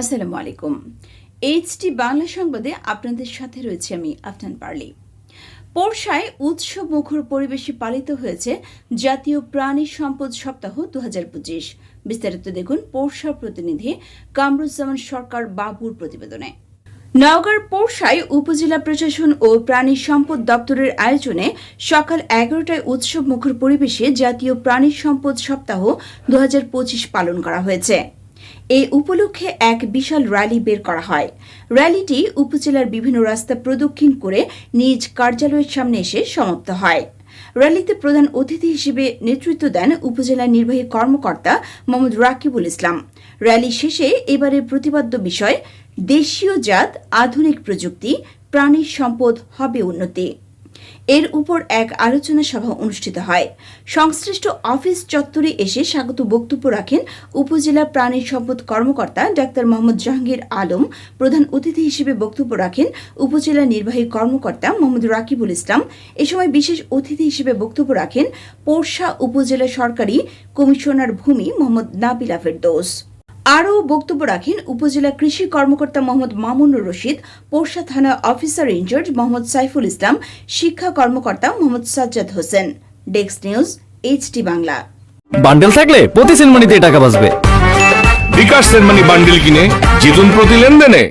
আসসালামু আলাইকুম। এইচটি বাংলা সংবাদে আপনাদের সাথে রয়েছে আমি আফনান পার্লি। পোরশায় উৎসব মুখর পরিবেশে পালিত হয়েছে জাতীয় প্রাণী সম্পদ সপ্তাহ দু হাজার পঁচিশ। বিস্তারিত দেখুন পোরশা প্রতিনিধি কামরুজ্জামান সরকার বাবুর প্রতিবেদনে। নওগাঁর পোরশায় উপজেলা প্রশাসন ও প্রাণী সম্পদ দপ্তরের আয়োজনে সকাল এগারোটায় উৎসব মুখর পরিবেশে জাতীয় প্রাণী সম্পদ সপ্তাহ দু হাজার পঁচিশ পালন করা হয়েছে। এই উপলক্ষে এক বিশাল র্যালি বের করা হয়। র্যালিটি উপজেলার বিভিন্ন রাস্তা প্রদক্ষিণ করে নিজ কার্যালয়ের সামনে এসে সমাপ্ত হয়। র্যালিতে প্রধান অতিথি হিসেবে নেতৃত্ব দেন উপজেলা নির্বাহী কর্মকর্তা মোহাম্মদ রাকিবুল ইসলাম। র্যালি শেষে এবারের প্রতিপাদ্য বিষয়, দেশীয় জাত, আধুনিক প্রযুক্তি প্রাণী সম্পদ হবে উন্নতি। এর উপর এক আলোচনা সভা অনুষ্ঠিত হয়। সংশ্লিষ্ট অফিস চত্বরে এসে স্বাগত বক্তব্য রাখেন উপজেলা প্রাণী সম্পদ কর্মকর্তা ডাক্তার মোহাম্মদ জাহাঙ্গীর আলম। প্রধান অতিথি হিসেবে বক্তব্য রাখেন উপজেলা নির্বাহী কর্মকর্তা মোহাম্মদ রাকিবুল ইসলাম। এ সময় বিশেষ অতিথি হিসেবে বক্তব্য রাখেন পোরশা উপজেলা সরকারি কমিশনার ভূমি মোহাম্মদ নাবিলা ফেরদৌস আরও বক্তব্য রাখেন উপজেলা কৃষি কর্মকর্তা মোহাম্মদ মামুনুর রশিদ পোরশা থানা officer in charge Mohammad Saiful Islam শিক্ষা কর্মকর্তা Mohammad Sajjad Hossain. Desk news HT Bangla. Bundle থাকলে প্রতি সিনেমানিতে টাকা বাঁচবে। বিকাশ সেনমানি বান্ডেল কিনে জিতুন প্রতি লেনদেনে।